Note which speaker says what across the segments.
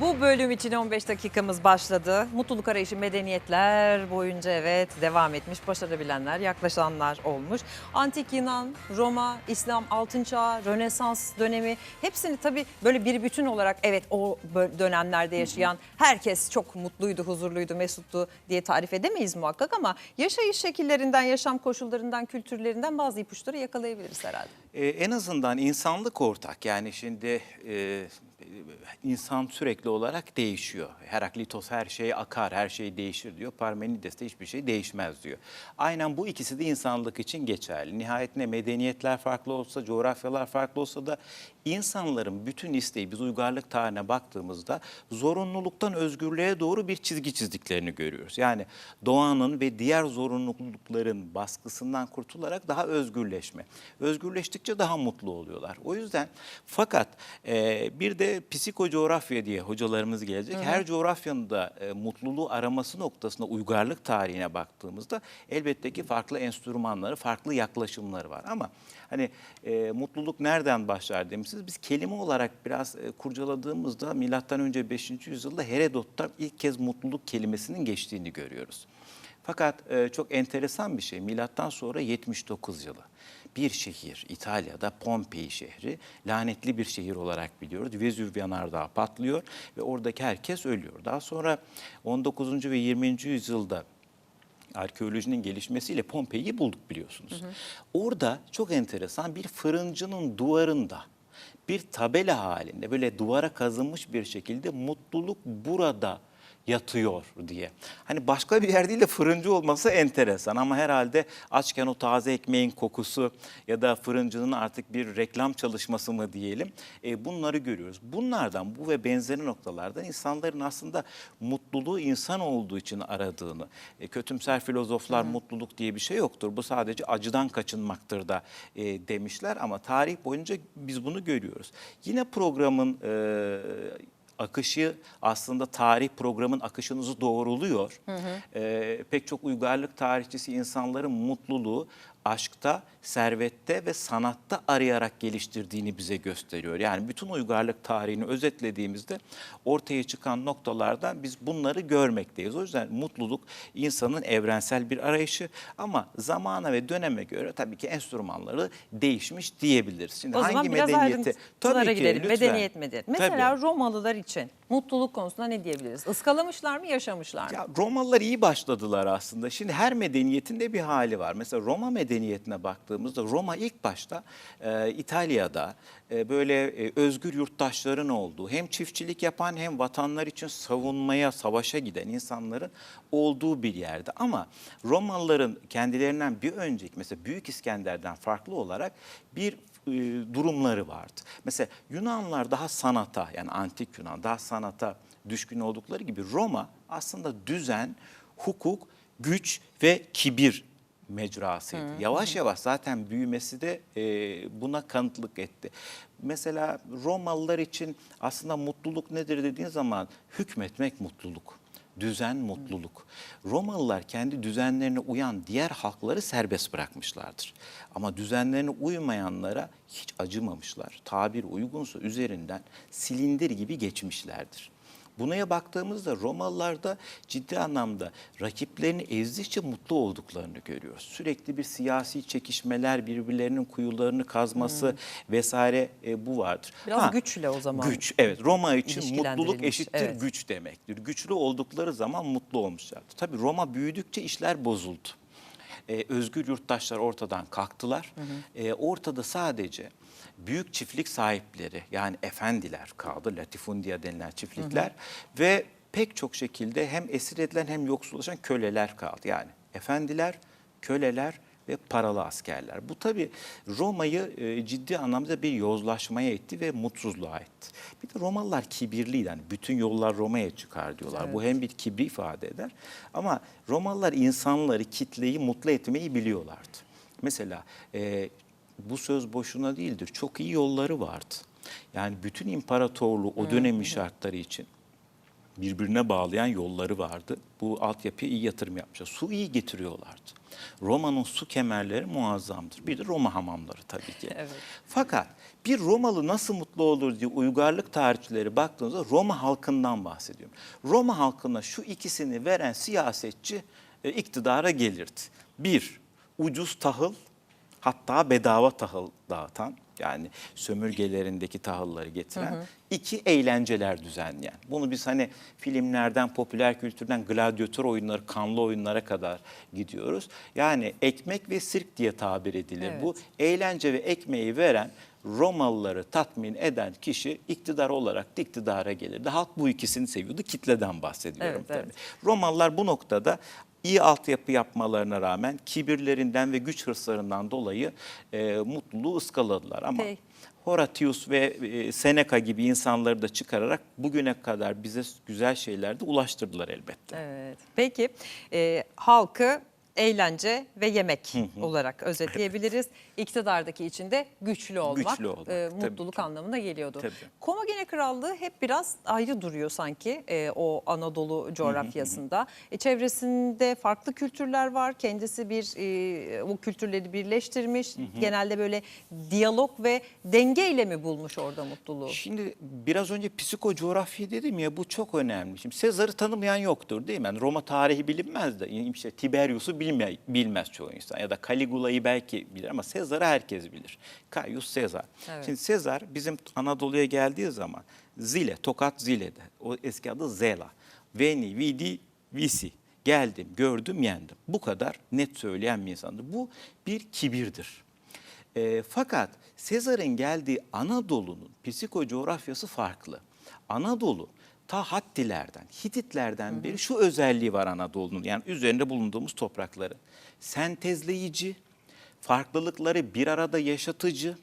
Speaker 1: Bu bölüm için 15 dakikamız başladı. Mutluluk arayışı medeniyetler boyunca evet devam etmiş. Başarabilenler, yaklaşanlar olmuş. Antik Yunan, Roma, İslam, Altın Çağ, Rönesans dönemi hepsini tabii böyle bir bütün olarak evet o dönemlerde yaşayan herkes çok mutluydu, huzurluydu, mesuttu diye tarif edemeyiz muhakkak ama yaşayış şekillerinden, yaşam koşullarından, kültürlerinden bazı ipuçları yakalayabiliriz herhalde.
Speaker 2: Ee, en azından insanlık ortak. Yani şimdi e, insan sürekli olarak değişiyor. Heraklitos her şey akar, her şey değişir diyor. Parmenides de hiçbir şey değişmez diyor. Aynen bu ikisi de insanlık için geçerli. Nihayetinde medeniyetler farklı olsa, coğrafyalar farklı olsa da insanların bütün isteği biz uygarlık tarihine baktığımızda zorunluluktan özgürlüğe doğru bir çizgi çizdiklerini görüyoruz. Yani doğanın ve diğer zorunlulukların baskısından kurtularak daha özgürleşme. Özgürleştikçe daha mutlu oluyorlar. O yüzden fakat e, bir de psikocoğrafya diye hocalarımız gelecek. Her coğrafyanın da e, mutluluğu araması noktasında uygarlık tarihine baktığımızda elbette ki farklı enstrümanları, farklı yaklaşımları var. Ama hani e, mutluluk nereden başlar demişsiniz. Biz kelime olarak biraz e, kurcaladığımızda milattan önce 5. yüzyılda Herodot'ta ilk kez mutluluk kelimesinin geçtiğini görüyoruz. Fakat e, çok enteresan bir şey. Milattan sonra 79 yılı bir şehir İtalya'da Pompei şehri lanetli bir şehir olarak biliyoruz. Vezüv yanardağı patlıyor ve oradaki herkes ölüyor. Daha sonra 19. ve 20. yüzyılda arkeolojinin gelişmesiyle Pompei'yi bulduk biliyorsunuz. Orada çok enteresan bir fırıncının duvarında bir tabela halinde böyle duvara kazınmış bir şekilde mutluluk burada yatıyor diye. Hani başka bir yer değil de fırıncı olması enteresan ama herhalde açken o taze ekmeğin kokusu ya da fırıncının artık bir reklam çalışması mı diyelim e, bunları görüyoruz. Bunlardan bu ve benzeri noktalardan insanların aslında mutluluğu insan olduğu için aradığını, e, kötümser filozoflar mutluluk diye bir şey yoktur. Bu sadece acıdan kaçınmaktır da e, demişler ama tarih boyunca biz bunu görüyoruz. Yine programın e, akışı aslında tarih programın akışınızı doğruluyor. Ee, pek çok uygarlık tarihçisi insanların mutluluğu aşkta, servette ve sanatta arayarak geliştirdiğini bize gösteriyor. Yani bütün uygarlık tarihini özetlediğimizde ortaya çıkan noktalardan biz bunları görmekteyiz. O yüzden mutluluk insanın evrensel bir arayışı ama zamana ve döneme göre tabii ki enstrümanları değişmiş diyebiliriz. Şimdi
Speaker 1: O zaman biraz ayrıntılara gidelim.
Speaker 2: lütfen.
Speaker 1: Medeniyet medeniyet. Mesela
Speaker 2: Tabii.
Speaker 1: Romalılar için mutluluk konusunda ne diyebiliriz? Iskalamışlar mı, yaşamışlar mı?
Speaker 2: Ya Romalılar iyi başladılar aslında. Şimdi her medeniyetin de bir hali var. Mesela Roma medeniyetine baktığımızda Roma ilk başta e, İtalya'da e, böyle e, özgür yurttaşların olduğu, hem çiftçilik yapan hem vatanlar için savunmaya, savaşa giden insanların olduğu bir yerde. Ama Romalıların kendilerinden bir önceki mesela Büyük İskender'den farklı olarak bir durumları vardı. Mesela Yunanlar daha sanata yani antik Yunan daha sanata düşkün oldukları gibi Roma aslında düzen, hukuk, güç ve kibir mecrasıydı. Yavaş yavaş zaten büyümesi de e, buna kanıtlık etti. Mesela Romalılar için aslında mutluluk nedir dediğin zaman hükmetmek mutluluk. Düzen, mutluluk. Romalılar kendi düzenlerine uyan diğer halkları serbest bırakmışlardır. Ama düzenlerine uymayanlara hiç acımamışlar. Tabir uygunsa üzerinden silindir gibi geçmişlerdir. Bunaya baktığımızda Romalılarda ciddi anlamda rakiplerini ezdikçe mutlu olduklarını görüyoruz. Sürekli bir siyasi çekişmeler, birbirlerinin kuyularını kazması vesaire e, bu vardır.
Speaker 1: Biraz güçle o zaman
Speaker 2: Güç, evet. Roma için mutluluk eşittir
Speaker 1: evet.
Speaker 2: güç demektir. Güçlü oldukları zaman mutlu olmuşlardı. Tabii Roma büyüdükçe işler bozuldu. Ee, özgür yurttaşlar ortadan kalktılar. Ee, ortada sadece büyük çiftlik sahipleri yani efendiler kaldı. Latifundia denilen çiftlikler ve pek çok şekilde hem esir edilen hem yoksullaşan köleler kaldı. Yani efendiler, köleler ve paralı askerler. Bu tabi Roma'yı e, ciddi anlamda bir yozlaşmaya etti ve mutsuzluğa etti. Bir de Romalılar kibirliydi. Yani bütün yollar Roma'ya çıkar diyorlar. Bu hem bir kibri ifade eder ama Romalılar insanları, kitleyi mutlu etmeyi biliyorlardı. Mesela e, bu söz boşuna değildir. Çok iyi yolları vardı. Yani bütün imparatorluğu o dönemin şartları için birbirine bağlayan yolları vardı. Bu altyapıya iyi yatırım yapmışlar. Su iyi getiriyorlardı. Roma'nın su kemerleri muazzamdır. Bir de Roma hamamları tabii ki.
Speaker 1: Evet.
Speaker 2: Fakat bir Romalı nasıl mutlu olur diye uygarlık tarihçileri baktığınızda Roma halkından bahsediyorum. Roma halkına şu ikisini veren siyasetçi e, iktidara gelirdi. Bir, ucuz tahıl, hatta bedava tahıl dağıtan yani sömürgelerindeki tahılları getiren. iki eğlenceler düzenleyen. Bunu biz hani filmlerden, popüler kültürden gladyatör oyunları, kanlı oyunlara kadar gidiyoruz. Yani ekmek ve sirk diye tabir edilir.
Speaker 1: Evet.
Speaker 2: Bu eğlence ve ekmeği veren Romalıları tatmin eden kişi iktidar olarak da iktidara gelirdi. Halk bu ikisini seviyordu. Kitleden bahsediyorum
Speaker 1: Evet,
Speaker 2: tabii.
Speaker 1: evet.
Speaker 2: Romalılar bu noktada iyi altyapı yapmalarına rağmen kibirlerinden ve güç hırslarından dolayı e, mutluluğu ıskaladılar. Ama
Speaker 1: Peki.
Speaker 2: Horatius ve e, Seneca gibi insanları da çıkararak bugüne kadar bize güzel şeyler de ulaştırdılar elbette.
Speaker 1: Evet. Peki e, halkı eğlence ve yemek olarak özetleyebiliriz. İktidardaki içinde güçlü olmak,
Speaker 2: Güçlü olmak,
Speaker 1: e,
Speaker 2: tabii
Speaker 1: mutluluk
Speaker 2: ki.
Speaker 1: anlamına geliyordu.
Speaker 2: Tabii.
Speaker 1: Komagene Krallığı hep biraz ayrı duruyor sanki e, o Anadolu coğrafyasında. E, çevresinde farklı kültürler var. Kendisi bir e, o kültürleri birleştirmiş. Genelde böyle diyalog ve dengeyle mi bulmuş orada mutluluğu?
Speaker 2: Şimdi biraz önce psikocoğrafya dedim ya bu çok önemli. Şimdi Sezar'ı tanımayan yoktur değil mi? Yani Roma tarihi bilinmez de yani işte Tiberius'u bilme, bilmez çoğu insan ya da Caligula'yı belki bilir ama Sezar'ı herkes bilir. Caius Sezar.
Speaker 1: Evet.
Speaker 2: Şimdi Sezar bizim Anadolu'ya geldiği zaman Zile, Tokat Zile'de. O eski adı Zela. Veni, Vidi, Visi. Geldim, gördüm, yendim. Bu kadar net söyleyen bir insandı. Bu bir kibirdir. E, fakat Sezar'ın geldiği Anadolu'nun psikocoğrafyası farklı. Anadolu ta Hattilerden, Hititlerden beri şu özelliği var Anadolu'nun. Yani üzerinde bulunduğumuz toprakları. Sentezleyici, farklılıkları bir arada yaşatıcı,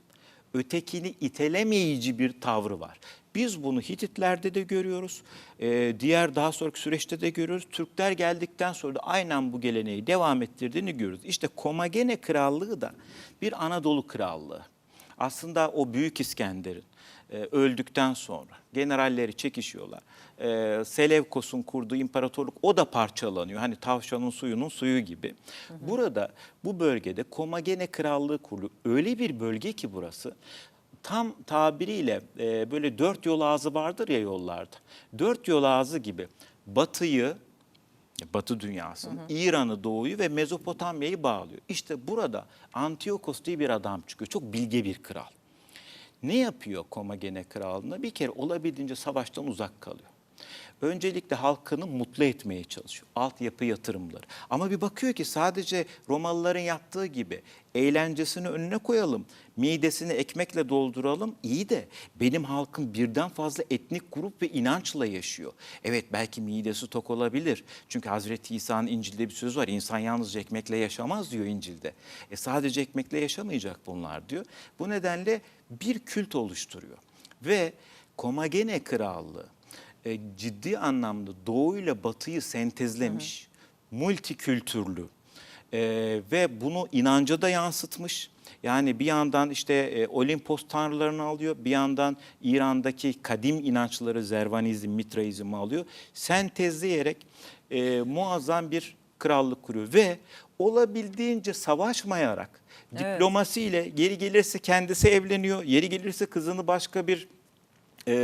Speaker 2: ötekini itelemeyici bir tavrı var. Biz bunu Hititlerde de görüyoruz. Ee, diğer daha sonraki süreçte de görüyoruz. Türkler geldikten sonra da aynen bu geleneği devam ettirdiğini görüyoruz. İşte Komagene Krallığı da bir Anadolu Krallığı. Aslında o Büyük İskender'in e, öldükten sonra generalleri çekişiyorlar. E, Seleukos'un kurduğu imparatorluk o da parçalanıyor. Hani tavşanın suyunun suyu gibi. Burada bu bölgede Komagene Krallığı kuruluyor. Öyle bir bölge ki burası tam tabiriyle e, böyle dört yol ağzı vardır ya yollarda. Dört yol ağzı gibi batıyı, Batı dünyasını, İran'ı, Doğu'yu ve Mezopotamya'yı bağlıyor. İşte burada Antiyokos diye bir adam çıkıyor. Çok bilge bir kral. Ne yapıyor Komagene Krallığı'na? Bir kere olabildiğince savaştan uzak kalıyor. Öncelikle halkını mutlu etmeye çalışıyor. Altyapı yatırımları. Ama bir bakıyor ki sadece Romalıların yaptığı gibi eğlencesini önüne koyalım. Midesini ekmekle dolduralım. İyi de benim halkım birden fazla etnik grup ve inançla yaşıyor. Evet belki midesi tok olabilir. Çünkü Hazreti İsa'nın İncil'de bir söz var. İnsan yalnızca ekmekle yaşamaz diyor İncil'de. E sadece ekmekle yaşamayacak bunlar diyor. Bu nedenle bir kült oluşturuyor. Ve Komagene Krallığı e, ciddi anlamda Doğu ile Batı'yı sentezlemiş, multikültürlü e, ve bunu inanca da yansıtmış. Yani bir yandan işte e, Olimpos tanrılarını alıyor, bir yandan İran'daki kadim inançları Zervanizm, Mitraizm alıyor. Sentezleyerek e, muazzam bir krallık kuruyor ve olabildiğince savaşmayarak
Speaker 1: Evet.
Speaker 2: diplomasiyle geri gelirse kendisi evleniyor, yeri gelirse kızını başka bir e,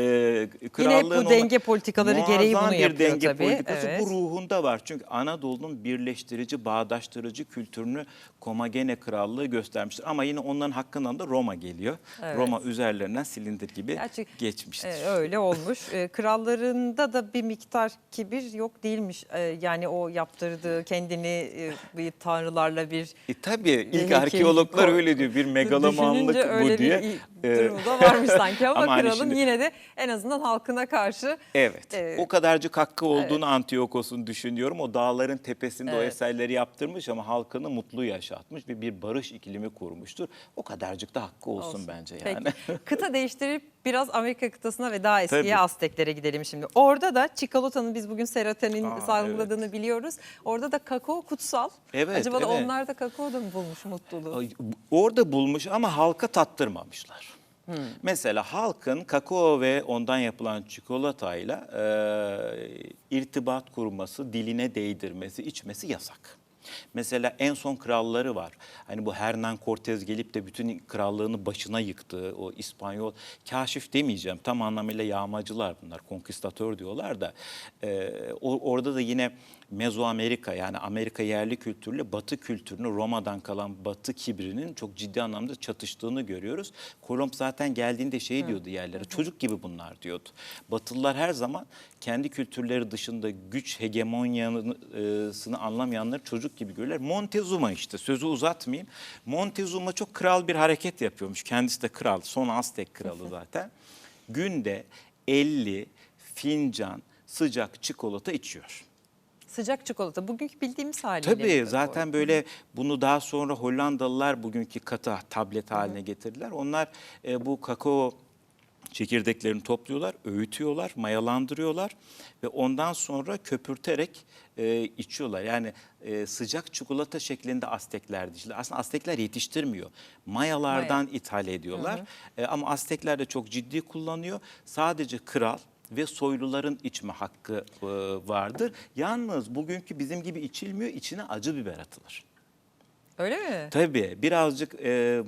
Speaker 1: Yine hep bu denge politikaları gereği bunu
Speaker 2: bir
Speaker 1: yapıyor
Speaker 2: denge
Speaker 1: tabii.
Speaker 2: politikası
Speaker 1: Evet.
Speaker 2: bu ruhunda var. Çünkü Anadolu'nun birleştirici, bağdaştırıcı kültürünü Komagene Krallığı göstermiştir. Ama yine onların hakkından da Roma geliyor.
Speaker 1: Evet.
Speaker 2: Roma üzerlerinden silindir gibi
Speaker 1: Gerçi-
Speaker 2: geçmiştir.
Speaker 1: E, öyle olmuş. E, krallarında da bir miktar kibir yok değilmiş. E, yani o yaptırdığı kendini e, bir tanrılarla bir
Speaker 2: E tabii ilk arkeologlar öyle diyor. Bir megalomanlık bu diye.
Speaker 1: bir durumu da varmış sanki ama,
Speaker 2: Ama hani
Speaker 1: kralın
Speaker 2: şimdi-
Speaker 1: yine de en azından halkına karşı
Speaker 2: Evet.
Speaker 1: Ee,
Speaker 2: o kadarcık hakkı olduğunu Antiyokos'un düşünüyorum. O dağların tepesinde o
Speaker 1: Evet.
Speaker 2: eserleri yaptırmış ama halkını mutlu yaşatmış ve bir barış iklimi kurmuştur. O kadarcık da hakkı olsun,
Speaker 1: Olsun.
Speaker 2: bence
Speaker 1: Peki.
Speaker 2: yani.
Speaker 1: Kıta değiştirip biraz Amerika kıtasına ve daha eskiye
Speaker 2: Tabii.
Speaker 1: Azteklere gidelim şimdi. Orada da çikolata'nın biz bugün serotonin salgıladığını biliyoruz. Orada da kakao kutsal.
Speaker 2: Evet,
Speaker 1: Acaba da
Speaker 2: evet.
Speaker 1: onlar da kakao da mı bulmuş mutluluğu?
Speaker 2: Orada bulmuş ama halka tattırmamışlar. Mesela halkın kakao ve ondan yapılan çikolatayla e, irtibat kurması, diline değdirmesi, içmesi yasak. Mesela en son kralları var. Hani bu Hernan Cortez gelip de bütün krallığını başına yıktı. O İspanyol kaşif demeyeceğim. Tam anlamıyla yağmacılar bunlar. Konkistatör diyorlar da. e, orada da yine Mezoamerika yani Amerika yerli kültürüyle Batı kültürünü Roma'dan kalan Batı kibrinin çok ciddi anlamda çatıştığını görüyoruz. Kolomb zaten geldiğinde şey diyordu yerlere çocuk gibi bunlar diyordu. Batılılar her zaman kendi kültürleri dışında güç hegemonyasını anlamayanları çocuk gibi görürler. Montezuma işte sözü uzatmayayım. Montezuma çok kral bir hareket yapıyormuş. Kendisi de kral. Son Aztek kralı zaten. Günde 50 fincan sıcak çikolata içiyor.
Speaker 1: Sıcak çikolata. Bugünkü bildiğimiz haliyle.
Speaker 2: Tabii zaten böyle bunu daha sonra Hollandalılar bugünkü katı tablet haline getirdiler. Onlar e, bu kakao çekirdeklerini topluyorlar, öğütüyorlar, mayalandırıyorlar ve ondan sonra köpürterek e, içiyorlar. Yani e, sıcak çikolata şeklinde Aztekler dişiler. Aslında Aztekler yetiştirmiyor. Mayalardan ithal ediyorlar. E, ama Aztekler de çok ciddi kullanıyor. Sadece kral ve soyluların içme hakkı vardır. Yalnız bugünkü bizim gibi içilmiyor, içine acı biber atılır.
Speaker 1: Öyle mi?
Speaker 2: Tabii birazcık e,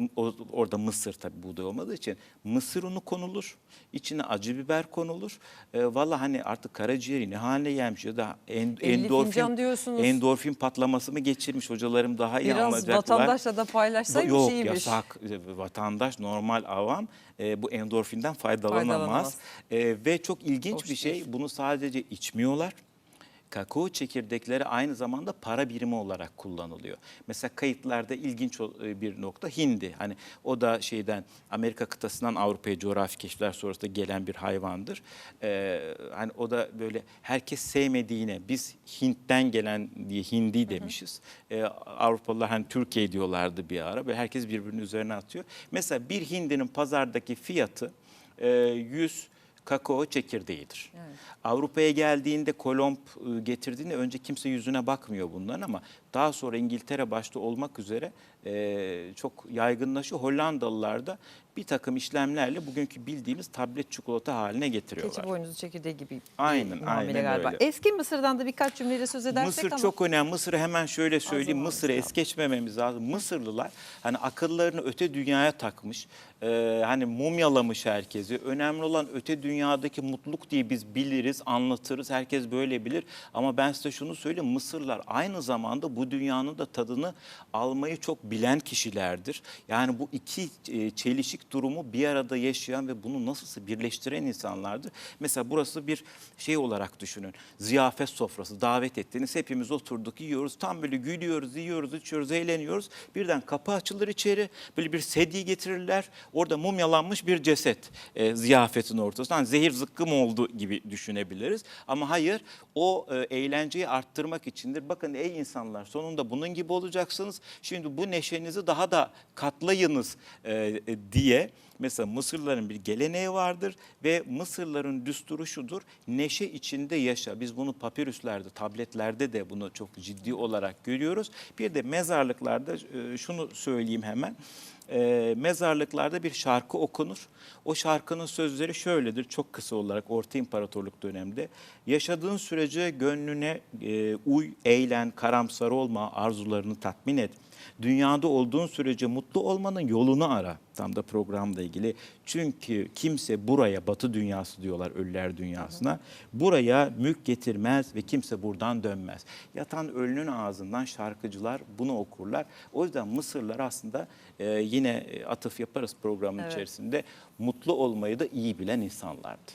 Speaker 2: orada mısır tabii buğday olmadığı için mısır unu konulur. içine acı biber konulur. E, Valla hani artık karaciğeri ne haline gelmiş ya da en,
Speaker 1: 50
Speaker 2: endorfin,
Speaker 1: diyorsunuz.
Speaker 2: endorfin patlaması mı geçirmiş hocalarım daha iyi
Speaker 1: Biraz
Speaker 2: anlayacaklar.
Speaker 1: vatandaşla da paylaşsaymış
Speaker 2: Yok
Speaker 1: iyiymiş.
Speaker 2: yasak. Vatandaş normal avam e, bu endorfinden faydalanamaz.
Speaker 1: Faydalanamaz.
Speaker 2: E, ve çok ilginç
Speaker 1: Hoş
Speaker 2: bir
Speaker 1: değil.
Speaker 2: şey bunu sadece içmiyorlar. Kakao çekirdekleri aynı zamanda para birimi olarak kullanılıyor. Mesela kayıtlarda ilginç e, bir nokta hindi. Hani o da şeyden Amerika kıtasından Avrupa'ya coğrafi keşifler sonrasında gelen bir hayvandır. Ee, hani o da böyle herkes sevmediğine biz Hint'ten gelen diye hindi demişiz. Ee, Avrupalılar hani Türkiye diyorlardı bir ara. Böyle herkes birbirinin üzerine atıyor. Mesela bir hindinin pazardaki fiyatı e, 100 kakao çekirdeğidir. Avrupa'ya geldiğinde kolomb e, getirdiğinde önce kimse yüzüne bakmıyor bunların ama daha sonra İngiltere başta olmak üzere e, çok yaygınlaşıyor. Hollandalılar da bir takım işlemlerle bugünkü bildiğimiz tablet çikolata haline getiriyorlar.
Speaker 1: Keçi boynuzu çekirdeği gibi
Speaker 2: Aynen, aynen
Speaker 1: galiba.
Speaker 2: öyle.
Speaker 1: Eski Mısır'dan da birkaç cümleyle söz edersek
Speaker 2: Mısır
Speaker 1: ama
Speaker 2: çok önemli. Mısır'ı hemen şöyle söyleyeyim. Mısır'ı es geçmememiz lazım. Mısırlılar hani akıllarını öte dünyaya takmış. e, hani mumyalamış herkesi. Önemli olan öte dünyadaki mutluluk diye biz biliriz, anlatırız. Herkes böyle bilir. Ama ben size şunu söyleyeyim. Mısırlılar aynı zamanda bu dünyanın da tadını almayı çok bilen kişilerdir. Yani bu iki e, çelişik durumu bir arada yaşayan ve bunu nasılsa birleştiren insanlardır. Mesela burası bir şey olarak düşünün. Ziyafet sofrası davet ettiniz. Hepimiz oturduk yiyoruz. Tam böyle gülüyoruz, yiyoruz, içiyoruz, eğleniyoruz. Birden kapı açılır içeri. Böyle bir sedye getirirler. Orada mumyalanmış bir ceset e, ziyafetin ortasında. Hani zehir zıkkım oldu gibi düşünebiliriz. Ama hayır o e, eğlenceyi arttırmak içindir. Bakın ey insanlar sonunda bunun gibi olacaksınız. Şimdi bu neşenizi daha da katlayınız e, e, diye mesela Mısırların bir geleneği vardır ve Mısırların düsturu şudur. Neşe içinde yaşa. Biz bunu papirüslerde, tabletlerde de bunu çok ciddi olarak görüyoruz. Bir de mezarlıklarda e, şunu söyleyeyim hemen. E, mezarlıklarda bir şarkı okunur. O şarkının sözleri şöyledir çok kısa olarak Orta İmparatorluk döneminde. Yaşadığın sürece gönlüne e, uy, eğlen, karamsar olma, arzularını tatmin et. Dünyada olduğun sürece mutlu olmanın yolunu ara. Tam da programla ilgili. Çünkü kimse buraya batı dünyası diyorlar ölüler dünyasına. Buraya mülk getirmez ve kimse buradan dönmez. Yatan ölünün ağzından şarkıcılar bunu okurlar. O yüzden Mısırlar aslında e, yine e, atıf yaparız programın
Speaker 1: Evet.
Speaker 2: içerisinde mutlu olmayı da iyi bilen insanlardı.